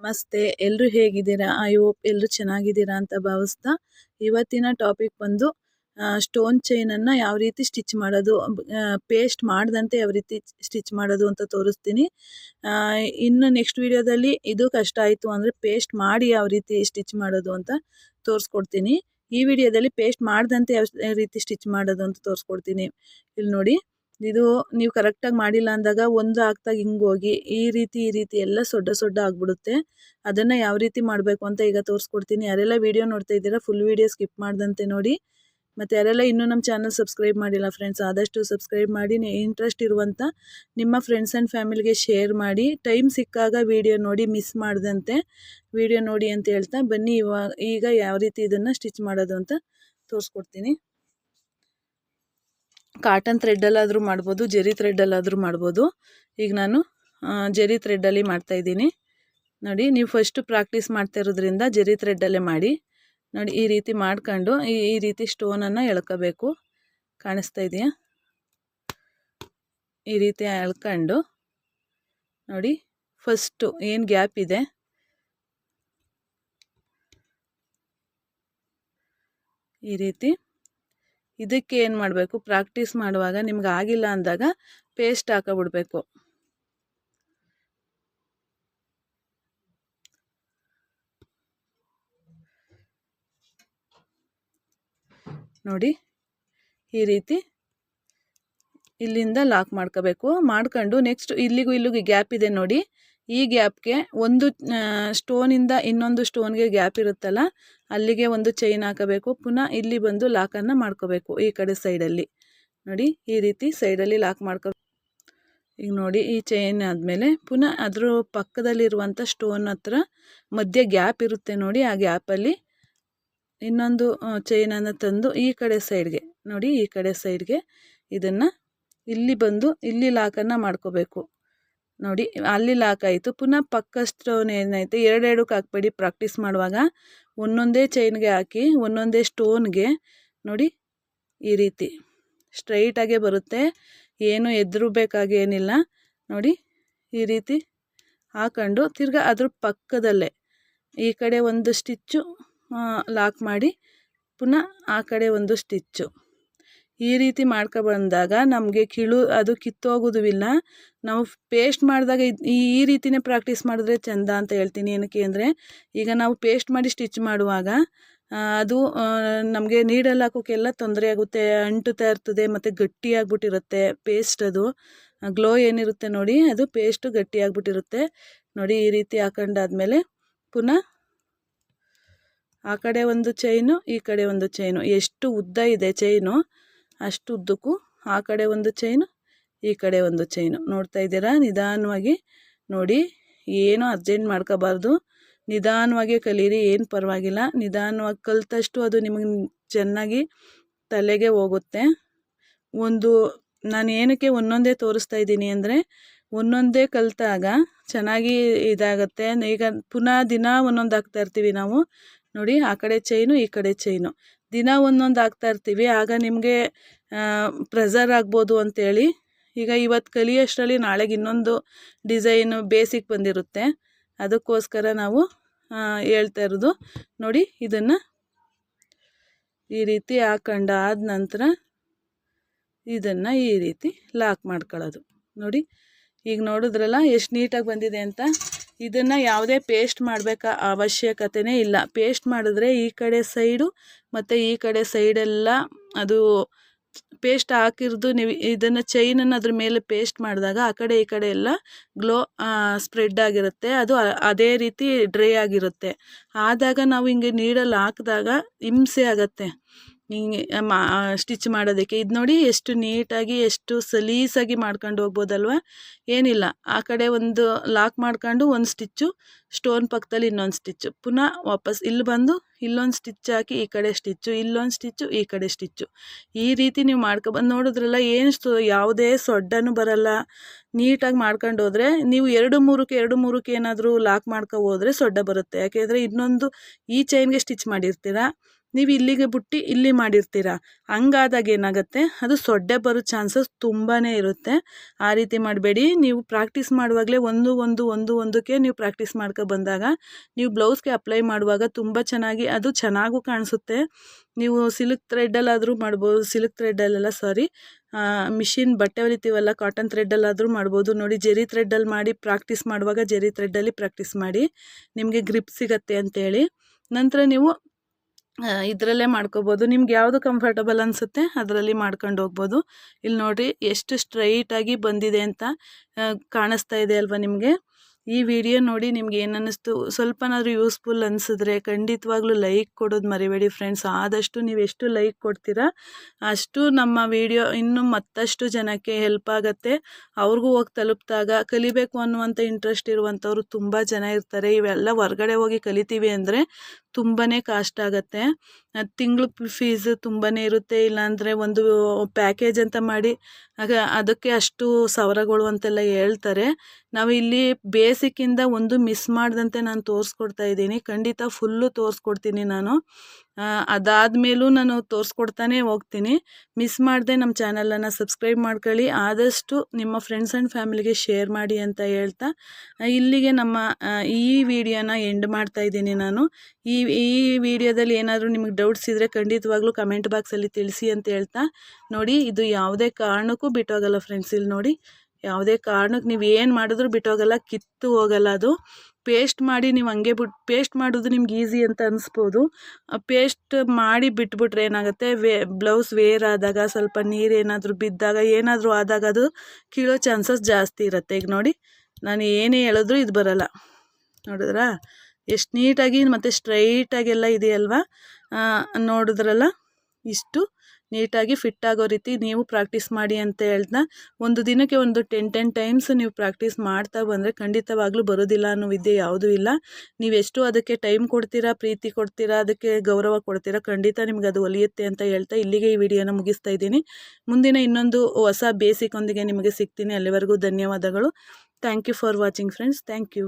ನಮಸ್ತೆ ಎಲ್ಲರೂ ಹೇಗಿದ್ದೀರಾ? ಐ ಹೋಪ್ ಎಲ್ಲರೂ ಚೆನ್ನಾಗಿದ್ದೀರಾ ಅಂತ ಭಾವಿಸ್ತಾ ಇವತ್ತಿನ ಟಾಪಿಕ್ ಬಂದು ಸ್ಟೋನ್ ಚೈನನ್ನು ಯಾವ ರೀತಿ ಸ್ಟಿಚ್ ಮಾಡೋದು ಪೇಸ್ಟ್ ಮಾಡದಂತೆ ಯಾವ ರೀತಿ ಸ್ಟಿಚ್ ಮಾಡೋದು ಅಂತ ತೋರಿಸ್ತೀನಿ. ಇನ್ನು ನೆಕ್ಸ್ಟ್ ವಿಡಿಯೋದಲ್ಲಿ ಇದು ಕಷ್ಟ ಆಯಿತು ಅಂದರೆ ಪೇಸ್ಟ್ ಮಾಡಿ ಯಾವ ರೀತಿ ಸ್ಟಿಚ್ ಮಾಡೋದು ಅಂತ ತೋರಿಸ್ಕೊಡ್ತೀನಿ. ಈ ವಿಡಿಯೋದಲ್ಲಿ ಪೇಸ್ಟ್ ಮಾಡದಂತೆ ಯಾವ ರೀತಿ ಸ್ಟಿಚ್ ಮಾಡೋದು ಅಂತ ತೋರಿಸ್ಕೊಡ್ತೀನಿ. ಇಲ್ಲಿ ನೋಡಿ. ಇದು ನೀವು ಕರೆಕ್ಟಾಗಿ ಮಾಡಿಲ್ಲ ಅಂದಾಗ ಒಂದು ಹಾಕ್ದಾಗ ಹಿಂಗೆ ಹೋಗಿ, ಈ ರೀತಿ ಈ ರೀತಿ ಎಲ್ಲ ಸೊಡ್ಡ ಸೊಡ್ಡ ಆಗಿಬಿಡುತ್ತೆ. ಅದನ್ನು ಯಾವ ರೀತಿ ಮಾಡಬೇಕು ಅಂತ ಈಗ ತೋರಿಸ್ಕೊಡ್ತೀನಿ. ಯಾರೆಲ್ಲ ವಿಡಿಯೋ ನೋಡ್ತಾ ಇದ್ದೀರಾ ಫುಲ್ ವಿಡಿಯೋ ಸ್ಕಿಪ್ ಮಾಡ್ದಂತೆ ನೋಡಿ. ಮತ್ತು ಯಾರೆಲ್ಲ ಇನ್ನೂ ನಮ್ಮ ಚಾನಲ್ ಸಬ್ಸ್ಕ್ರೈಬ್ ಮಾಡಿಲ್ಲ ಫ್ರೆಂಡ್ಸ್ ಆದಷ್ಟು ಸಬ್ಸ್ಕ್ರೈಬ್ ಮಾಡಿ ಇಂಟ್ರೆಸ್ಟ್ ಇರುವಂಥ ನಿಮ್ಮ ಫ್ರೆಂಡ್ಸ್ ಆ್ಯಂಡ್ ಫ್ಯಾಮಿಲಿಗೆ ಶೇರ್ ಮಾಡಿ. ಟೈಮ್ ಸಿಕ್ಕಾಗ ವಿಡಿಯೋ ನೋಡಿ ಮಿಸ್ ಮಾಡ್ದಂತೆ ವಿಡಿಯೋ ನೋಡಿ ಅಂತ ಹೇಳ್ತಾ ಬನ್ನಿ. ಇವಾಗ ಈಗ ಯಾವ ರೀತಿ ಇದನ್ನು ಸ್ಟಿಚ್ ಮಾಡೋದು ಅಂತ ತೋರಿಸ್ಕೊಡ್ತೀನಿ. ಕಾಟನ್ ಥ್ರೆಡ್ಡಲ್ಲಾದರೂ ಮಾಡ್ಬೋದು ಜೆರಿ ಥ್ರೆಡ್ಡಲ್ಲಾದರೂ ಮಾಡ್ಬೋದು. ಈಗ ನಾನು ಜೆರಿ ಥ್ರೆಡ್ಡಲ್ಲಿ ಮಾಡ್ತಾಯಿದ್ದೀನಿ ನೋಡಿ, ನೀವು ಫಸ್ಟು ಪ್ರಾಕ್ಟೀಸ್ ಮಾಡ್ತಾ ಇರೋದ್ರಿಂದ ಜೆರಿ ಥ್ರೆಡ್ಡಲ್ಲೇ ಮಾಡಿ. ನೋಡಿ, ಈ ರೀತಿ ಮಾಡ್ಕೊಂಡು, ಈ ಈ ರೀತಿ ಸ್ಟೋನನ್ನು ಎಳ್ಕೋಬೇಕು. ಕಾಣಿಸ್ತಾ ಇದೆಯಾ? ಈ ರೀತಿ ಎಳ್ಕೊಂಡು, ನೋಡಿ ಫಸ್ಟು ಏನು ಗ್ಯಾಪ್ ಇದೆ? ಈ ರೀತಿ. ಇದಕ್ಕೆ ಏನು ಮಾಡಬೇಕು? ಪ್ರಾಕ್ಟೀಸ್ ಮಾಡುವಾಗ ನಿಮ್ಗೆ ಆಗಿಲ್ಲ ಅಂದಾಗ ಪೇಸ್ಟ್ ಹಾಕೊಬಿಡ್ಬೇಕು. ನೋಡಿ, ಈ ರೀತಿ ಇಲ್ಲಿಂದ ಲಾಕ್ ಮಾಡ್ಕೋಬೇಕು. ಮಾಡ್ಕೊಂಡು ನೆಕ್ಸ್ಟ್ ಇಲ್ಲಿಗೂ ಇಲ್ಲಿಗೂ ಗ್ಯಾಪ್ ಇದೆ ನೋಡಿ. ಈ ಗ್ಯಾಪ್ಗೆ ಒಂದು ಸ್ಟೋನಿಂದ ಇನ್ನೊಂದು ಸ್ಟೋನ್ಗೆ ಗ್ಯಾಪ್ ಇರುತ್ತಲ್ಲ, ಅಲ್ಲಿಗೆ ಒಂದು ಚೈನ್ ಹಾಕಬೇಕು, ಪುನಃ ಇಲ್ಲಿ ಬಂದು ಲಾಕನ್ನು ಮಾಡ್ಕೋಬೇಕು, ಈ ಕಡೆ ಸೈಡಲ್ಲಿ. ನೋಡಿ, ಈ ರೀತಿ ಸೈಡಲ್ಲಿ ಲಾಕ್ ಮಾಡ್ಕೋ, ಈಗ ನೋಡಿ, ಈ ಚೈನ್ ಆದಮೇಲೆ ಪುನಃ ಅದ್ರ ಪಕ್ಕದಲ್ಲಿರುವಂಥ ಸ್ಟೋನ್ ಹತ್ರ ಮಧ್ಯೆ ಗ್ಯಾಪ್ ಇರುತ್ತೆ ನೋಡಿ, ಆ ಗ್ಯಾಪಲ್ಲಿ ಇನ್ನೊಂದು ಚೈನನ್ನು ತಂದು ಈ ಕಡೆ ಸೈಡ್ಗೆ, ನೋಡಿ, ಈ ಕಡೆ ಸೈಡ್ಗೆ ಇದನ್ನು ಇಲ್ಲಿ ಬಂದು ಇಲ್ಲಿ ಲಾಕನ್ನು ಮಾಡ್ಕೋಬೇಕು. ನೋಡಿ, ಅಲ್ಲಿ ಲಾಕ್ ಆಯಿತು. ಪುನಃ ಪಕ್ಕ ಸ್ಟೋನ್ ಏನಾಯಿತು ಎರಡೆರಡಕ್ಕೆ ಹಾಕ್ಬೇಡಿ ಪ್ರಾಕ್ಟೀಸ್ ಮಾಡುವಾಗ ಒಂದೊಂದೇ ಚೈನ್ಗೆ ಹಾಕಿ, ಒಂದೊಂದೇ ಸ್ಟೋನ್ಗೆ ನೋಡಿ, ಈ ರೀತಿ ಸ್ಟ್ರೈಟಾಗೆ ಬರುತ್ತೆ. ಏನು ಏನಿಲ್ಲ. ನೋಡಿ, ಈ ರೀತಿ ಹಾಕೊಂಡು ತಿರ್ಗಾ ಅದ್ರ ಪಕ್ಕದಲ್ಲೇ ಈ ಕಡೆ ಒಂದು ಸ್ಟಿಚ್ಚು ಲಾಕ್ ಮಾಡಿ, ಪುನಃ ಆ ಕಡೆ ಒಂದು ಸ್ಟಿಚ್ಚು. ಈ ರೀತಿ ಮಾಡ್ಕೊ ಬಂದಾಗ ನಮಗೆ ಕಿಳು ಅದು ಕಿತ್ತೋಗೋದು ಇಲ್ಲ ನಾವು ಪೇಸ್ಟ್ ಮಾಡಿದಾಗ ಈ ಈ ರೀತಿಯೇ ಪ್ರಾಕ್ಟೀಸ್ ಮಾಡಿದ್ರೆ ಚೆಂದ ಅಂತ ಹೇಳ್ತೀನಿ. ಏನಕ್ಕೆ ಅಂದರೆ ಈಗ ನಾವು ಪೇಸ್ಟ್ ಮಾಡಿ ಸ್ಟಿಚ್ ಮಾಡುವಾಗ ಅದು ನಮಗೆ ನೀಡಲ್ಲಿ ಹಾಕೋಕ್ಕೆಲ್ಲ ತೊಂದರೆ ಆಗುತ್ತೆ, ಅಂಟುತ್ತಾ ಇರ್ತದೆ, ಮತ್ತು ಗಟ್ಟಿಯಾಗ್ಬಿಟ್ಟಿರುತ್ತೆ ಪೇಸ್ಟ್ ಅದು. ಗ್ಲೋ ಏನಿರುತ್ತೆ ನೋಡಿ, ಅದು ಪೇಸ್ಟು ಗಟ್ಟಿಯಾಗ್ಬಿಟ್ಟಿರುತ್ತೆ ನೋಡಿ, ಈ ರೀತಿ ಹಾಕೊಂಡಾದ್ಮೇಲೆ ಪುನಃ ಆ ಕಡೆ ಒಂದು ಚೈನು ಈ ಕಡೆ ಒಂದು ಚೈನು ಎಷ್ಟು ಉದ್ದ ಇದೆ ಚೈನು ಅಷ್ಟು ಉದ್ದಕ್ಕೂ ಆ ಕಡೆ ಒಂದು ಚೈನು ಈ ಕಡೆ ಒಂದು ಚೈನು ನೋಡ್ತಾ ಇದ್ದೀರಾ? ನಿಧಾನವಾಗಿ ನೋಡಿ, ಏನು ಅರ್ಜೆಂಟ್ ಮಾಡ್ಕೋಬಾರ್ದು. ನಿಧಾನವಾಗಿ ಕಲೀರಿ, ಏನು ಪರವಾಗಿಲ್ಲ. ನಿಧಾನವಾಗಿ ಕಲಿತಷ್ಟು ಅದು ನಿಮಗೆ ಚೆನ್ನಾಗಿ ತಲೆಗೆ ಹೋಗುತ್ತೆ. ಒಂದು, ನಾನು ಏನಕ್ಕೆ ಒಂದೊಂದೇ ತೋರಿಸ್ತಾ ಇದ್ದೀನಿ ಅಂದರೆ, ಒಂದೊಂದೇ ಕಲಿತಾಗ ಚೆನ್ನಾಗಿ ಇದಾಗುತ್ತೆ. ಈಗ ಪುನಃ ದಿನ ಒಂದೊಂದು ಹಾಕ್ತಾ ಇರ್ತೀವಿ ನಾವು. ನೋಡಿ, ಆ ಕಡೆ ಚೈನು ಈ ಕಡೆ ಚೈನು ದಿನ ಒಂದೊಂದು ಹಾಕ್ತಾ ಇರ್ತೀವಿ. ಆಗ ನಿಮಗೆ ಪ್ರೆಸರ್ ಆಗ್ಬೋದು ಅಂತೇಳಿ. ಈಗ ಇವತ್ತು ಕಲಿಯೋಷ್ಟರಲ್ಲಿ ನಾಳೆಗೆ ಇನ್ನೊಂದು ಡಿಸೈನು ಬೇಸಿಕ್ ಬಂದಿರುತ್ತೆ. ಅದಕ್ಕೋಸ್ಕರ ನಾವು ಹೇಳ್ತಾ ಇರೋದು. ನೋಡಿ, ಇದನ್ನು ಈ ರೀತಿ ಹಾಕೊಂಡಾದ ನಂತರ ಇದನ್ನು ಈ ರೀತಿ ಲಾಕ್ ಮಾಡ್ಕೊಳ್ಳೋದು. ನೋಡಿ, ಈಗ ನೋಡಿದ್ರಲ್ಲ, ಎಷ್ಟು ನೀಟಾಗಿ ಬಂದಿದೆ ಅಂತ? ಇದನ್ನು ಯಾವುದೇ ಪೇಸ್ಟ್ ಮಾಡಬೇಕಾ ಅವಶ್ಯಕತೆಯೇ ಇಲ್ಲ. ಪೇಸ್ಟ್ ಮಾಡಿದ್ರೆ ಈ ಕಡೆ ಸೈಡು ಮತ್ತು ಈ ಕಡೆ ಸೈಡೆಲ್ಲ ಅದು ಪೇಸ್ಟ್ ಹಾಕಿರೋದು ನೀವು ಇದನ್ನು ಚೈನನ್ನು ಅದ್ರ ಮೇಲೆ ಪೇಸ್ಟ್ ಮಾಡಿದಾಗ ಆ ಕಡೆ ಈ ಕಡೆ ಎಲ್ಲ ಗ್ಲೋ ಸ್ಪ್ರೆಡ್ ಆಗಿರುತ್ತೆ. ಅದು ಅದೇ ರೀತಿ ಡ್ರೈ ಆಗಿರುತ್ತೆ. ಆದಾಗ ನಾವು ಹಿಂಗೆ ನೀಡಲ್ಲಿ ಹಾಕಿದಾಗ ಹಿಂಸೆ ಆಗತ್ತೆ. ಮಾ ಸ್ಟಿಚ್ ಮಾಡೋದಕ್ಕೆ. ಇದು ನೋಡಿ ಎಷ್ಟು ನೀಟಾಗಿ, ಎಷ್ಟು ಸಲೀಸಾಗಿ ಮಾಡ್ಕೊಂಡು ಹೋಗ್ಬೋದಲ್ವ? ಏನಿಲ್ಲ. ಆ ಕಡೆ ಒಂದು ಲಾಕ್ ಮಾಡ್ಕೊಂಡು ಒಂದು ಸ್ಟಿಚ್ಚು ಸ್ಟೋನ್ ಪಕ್ಕದಲ್ಲಿ ಇನ್ನೊಂದು ಸ್ಟಿಚ್ಚು ಪುನಃ ವಾಪಸ್ ಇಲ್ಲಿ ಬಂದು, ಇಲ್ಲೊಂದು ಸ್ಟಿಚ್ ಹಾಕಿ ಈ ಕಡೆ ಸ್ಟಿಚ್ಚು ಇಲ್ಲೊಂದು ಸ್ಟಿಚ್ಚು ಈ ಕಡೆ ಸ್ಟಿಚ್ಚು ಈ ರೀತಿ ನೀವು ಮಾಡ್ಕೊಬಂದು ನೋಡಿದ್ರಲ್ಲ, ಏನು ಯಾವುದೇ ಸೊಡ್ಡನೂ ಬರಲ್ಲ. ನೀಟಾಗಿ ಮಾಡ್ಕೊಂಡು ಹೋದರೆ, ನೀವು ಎರಡು ಮೂರಕ್ಕೆ ಎರಡು ಮೂರಕ್ಕೆ ಏನಾದರೂ ಲಾಕ್ ಮಾಡ್ಕೊ ಹೋದರೆ ಸೊಡ್ಡ ಬರುತ್ತೆ. ಯಾಕೆಂದರೆ ಇನ್ನೊಂದು ಈ ಚೈನ್ಗೆ ಸ್ಟಿಚ್ ಮಾಡಿರ್ತೀರ? ನೀವು ಇಲ್ಲಿಗೆ ಬಿಟ್ಟು ಇಲ್ಲಿ ಮಾಡಿರ್ತೀರ? ಹಂಗಾದಾಗ ಏನಾಗುತ್ತೆ? ಅದು ಸೊಡ್ಡೆ ಬರೋ ಚಾನ್ಸಸ್ ತುಂಬಾ ಇರುತ್ತೆ. ಆ ರೀತಿ ಮಾಡಬೇಡಿ. ನೀವು ಪ್ರಾಕ್ಟೀಸ್ ಮಾಡುವಾಗಲೇ ಒಂದು ಒಂದು ಒಂದು, ಒಂದಕ್ಕೆ ನೀವು ಪ್ರಾಕ್ಟೀಸ್ ಮಾಡ್ಕೊ ಬಂದಾಗ, ನೀವು ಬ್ಲೌಸ್ಗೆ ಅಪ್ಲೈ ಮಾಡುವಾಗ ತುಂಬ ಚೆನ್ನಾಗಿ ಅದು ಚೆನ್ನಾಗೂ ಕಾಣಿಸುತ್ತೆ. ನೀವು ಸಿಲ್ಕ್ ಥ್ರೆಡ್ಡಲ್ಲಾದರೂ ಮಾಡ್ಬೋದು. ಸಿಲ್ಕ್ ಥ್ರೆಡ್ಡಲ್ಲೆಲ್ಲ ಸಾರಿ ಮಿಷಿನ್ ಬಟ್ಟೆ ಹೊಲಿತೀವಲ್ಲ ಕಾಟನ್ ಥ್ರೆಡ್ಡಲ್ಲಾದರೂ ಮಾಡ್ಬೋದು. ನೋಡಿ, ಜೆರಿ ಥ್ರೆಡ್ಡಲ್ಲಿ ಮಾಡಿ ಪ್ರಾಕ್ಟೀಸ್ ಮಾಡುವಾಗ ಜೆರಿ ಥ್ರೆಡ್ಡಲ್ಲಿ ಪ್ರಾಕ್ಟೀಸ್ ಮಾಡಿ ನಿಮಗೆ ಗ್ರಿಪ್ ಸಿಗತ್ತೆ ಅಂತೇಳಿ. ನಂತರ ನೀವು ಇದರಲ್ಲೇ ಮಾಡ್ಕೋಬೋದು. ನಿಮ್ಗೆ ಯಾವುದು ಕಂಫರ್ಟಬಲ್ ಅನಿಸುತ್ತೆ ಅದರಲ್ಲಿ ಮಾಡ್ಕೊಂಡು ಹೋಗ್ಬೋದು. ಇಲ್ಲಿ ನೋಡಿರಿ, ಎಷ್ಟು ಸ್ಟ್ರೈಟಾಗಿ ಬಂದಿದೆ ಅಂತ ಕಾಣಿಸ್ತಾ ಇದೆ ಅಲ್ವಾ ನಿಮಗೆ? ಈ ವಿಡಿಯೋ ನೋಡಿ ನಿಮ್ಗೆ ಏನಿಸ್ತು ಸ್ವಲ್ಪನಾದರೂ ಯೂಸ್ಫುಲ್ ಅನಿಸಿದ್ರೆ ಖಂಡಿತವಾಗ್ಲೂ ಲೈಕ್ ಕೊಡೋದು ಮರಿಬೇಡಿ ಫ್ರೆಂಡ್ಸ್. ಆದಷ್ಟು ನೀವು ಎಷ್ಟು ಲೈಕ್ ಕೊಡ್ತೀರಾ, ಅಷ್ಟು ನಮ್ಮ ವಿಡಿಯೋ ಇನ್ನೂ ಮತ್ತಷ್ಟು ಜನಕ್ಕೆ ಹೆಲ್ಪ್ ಆಗುತ್ತೆ. ಅವ್ರಿಗೂ ಹೋಗಿ ತಲುಪಿದಾಗ ಕಲಿಬೇಕು ಅನ್ನುವಂಥ ಇಂಟ್ರೆಸ್ಟ್ ಇರುವಂಥವ್ರು ತುಂಬ ಜನ ಇರ್ತಾರೆ. ಇವೆಲ್ಲ ಹೊರಗಡೆ ಹೋಗಿ ಕಲಿತೀವಿ ಅಂದರೆ ತುಂಬಾ ಕಾಸ್ಟ್ ಆಗುತ್ತೆ. ತಿಂಗಳು ಫೀಸ್ ತುಂಬಾ ಇರುತ್ತೆ. ಇಲ್ಲಾಂದರೆ ಒಂದು ಪ್ಯಾಕೇಜ್ ಅಂತ ಮಾಡಿ ಅದಕ್ಕೆ ಅಷ್ಟು ಸಾವಿರಗಳು ಅಂತೆಲ್ಲ ಹೇಳ್ತಾರೆ. ನಾವು ಇಲ್ಲಿ ಬೇಸಿಕ್ಕಿಂದ ಒಂದು ಮಿಸ್ ಮಾಡಿದಂತೆ ನಾನು ತೋರಿಸ್ಕೊಡ್ತಾ ಇದ್ದೀನಿ. ಖಂಡಿತ ಫುಲ್ಲು ತೋರಿಸ್ಕೊಡ್ತೀನಿ ನಾನು. ಅದಾದಮೇಲೂ ನಾನು ತೋರಿಸ್ಕೊಡ್ತಾನೆ ಹೋಗ್ತೀನಿ. ಮಿಸ್ ಮಾಡದೆ ನಮ್ಮ ಚಾನಲನ್ನು ಸಬ್ಸ್ಕ್ರೈಬ್ ಮಾಡ್ಕೊಳ್ಳಿ. ಆದಷ್ಟು ನಿಮ್ಮ ಫ್ರೆಂಡ್ಸ್ ಆ್ಯಂಡ್ ಫ್ಯಾಮಿಲಿಗೆ ಶೇರ್ ಮಾಡಿ ಅಂತ ಹೇಳ್ತಾ ಇಲ್ಲಿಗೆ ನಮ್ಮ ಈ ವಿಡಿಯೋನ ಎಂಡ್ ಮಾಡ್ತಾ ಇದ್ದೀನಿ ನಾನು. ಈ ಈ ವಿಡಿಯೋದಲ್ಲಿ ಏನಾದರೂ ನಿಮಗೆ ಡೌಟ್ಸ್ ಇದ್ದರೆ ಖಂಡಿತವಾಗ್ಲೂ ಕಮೆಂಟ್ ಬಾಕ್ಸಲ್ಲಿ ತಿಳಿಸಿ ಅಂತ ಹೇಳ್ತಾ. ನೋಡಿ, ಇದು ಯಾವುದೇ ಕಾರಣಕ್ಕೂ ಬಿಟ್ಟೋಗಲ್ಲ ಫ್ರೆಂಡ್ಸ್ ಇಲ್ಲಿ ನೋಡಿ. ಯಾವುದೇ ಕಾರಣಕ್ಕೆ ನೀವು ಏನು ಮಾಡಿದ್ರೂ ಬಿಟ್ಟೋಗಲ್ಲ, ಕಿತ್ತು ಹೋಗಲ್ಲ ಅದು. ಪೇಸ್ಟ್ ಮಾಡಿ ನೀವು ಹಂಗೆ ಬಿಟ್ಟು ಪೇಸ್ಟ್ ಮಾಡೋದು ನಿಮ್ಗೆ ಈಸಿ ಅಂತ ಅನಿಸ್ಬೋದು. ಪೇಸ್ಟ್ ಮಾಡಿ ಬಿಟ್ಬಿಟ್ರೆ ಏನಾಗುತ್ತೆ, ವೇ, ಬ್ಲೌಸ್ ವೇರ್ ಆದಾಗ ಸ್ವಲ್ಪ ನೀರು ಏನಾದರೂ ಬಿದ್ದಾಗ, ಏನಾದರೂ ಆದಾಗ ಅದು ಕೀಳೋ ಚಾನ್ಸಸ್ ಜಾಸ್ತಿ ಇರುತ್ತೆ. ಈಗ ನೋಡಿ, ನಾನು ಏನೇ ಹೇಳಿದ್ರು ಇದು ಬರಲ್ಲ. ನೋಡಿದ್ರಾ? ಎಷ್ಟು ನೀಟಾಗಿ ಮತ್ತು ಸ್ಟ್ರೈಟಾಗೆಲ್ಲ ಇದೆಯಲ್ವಾ? ನೋಡಿದ್ರಲ್ಲ? ಇಷ್ಟು. ನೀಟಾಗಿ ಫಿಟ್ ಆಗೋ ರೀತಿ ನೀವು ಪ್ರಾಕ್ಟೀಸ್ ಮಾಡಿ ಅಂತ ಹೇಳ್ತಾ ಒಂದು ದಿನಕ್ಕೆ ಒಂದು ಟೆನ್ ಟೆನ್ ಟೈಮ್ಸ್ ನೀವು ಪ್ರಾಕ್ಟೀಸ್ ಮಾಡ್ತಾ ಬಂದರೆ ಖಂಡಿತವಾಗ್ಲೂ ಬರೋದಿಲ್ಲ ಅನ್ನೋ ವಿದ್ಯೆ ಯಾವುದೂ ಇಲ್ಲ. ನೀವೆಷ್ಟು ಅದಕ್ಕೆ ಟೈಮ್ ಕೊಡ್ತೀರಾ, ಪ್ರೀತಿ ಕೊಡ್ತೀರಾ, ಅದಕ್ಕೆ ಗೌರವ ಕೊಡ್ತೀರಾ ಖಂಡಿತ ನಿಮ್ಗೆ ಅದು ಒಲಿಯುತ್ತೆ ಅಂತ ಹೇಳ್ತಾ ಇಲ್ಲಿಗೆ ಈ ವಿಡಿಯೋನ ಮುಗಿಸ್ತಾ ಇದ್ದೀನಿ. ಮುಂದಿನ ಇನ್ನೊಂದು ಹೊಸ ಬೇಸಿಕ್ ಒಂದಿಗೆ ನಿಮಗೆ ಸಿಗ್ತೀನಿ. ಅಲ್ಲಿವರೆಗೂ ಧನ್ಯವಾದಗಳು. Thank you for watching friends thank you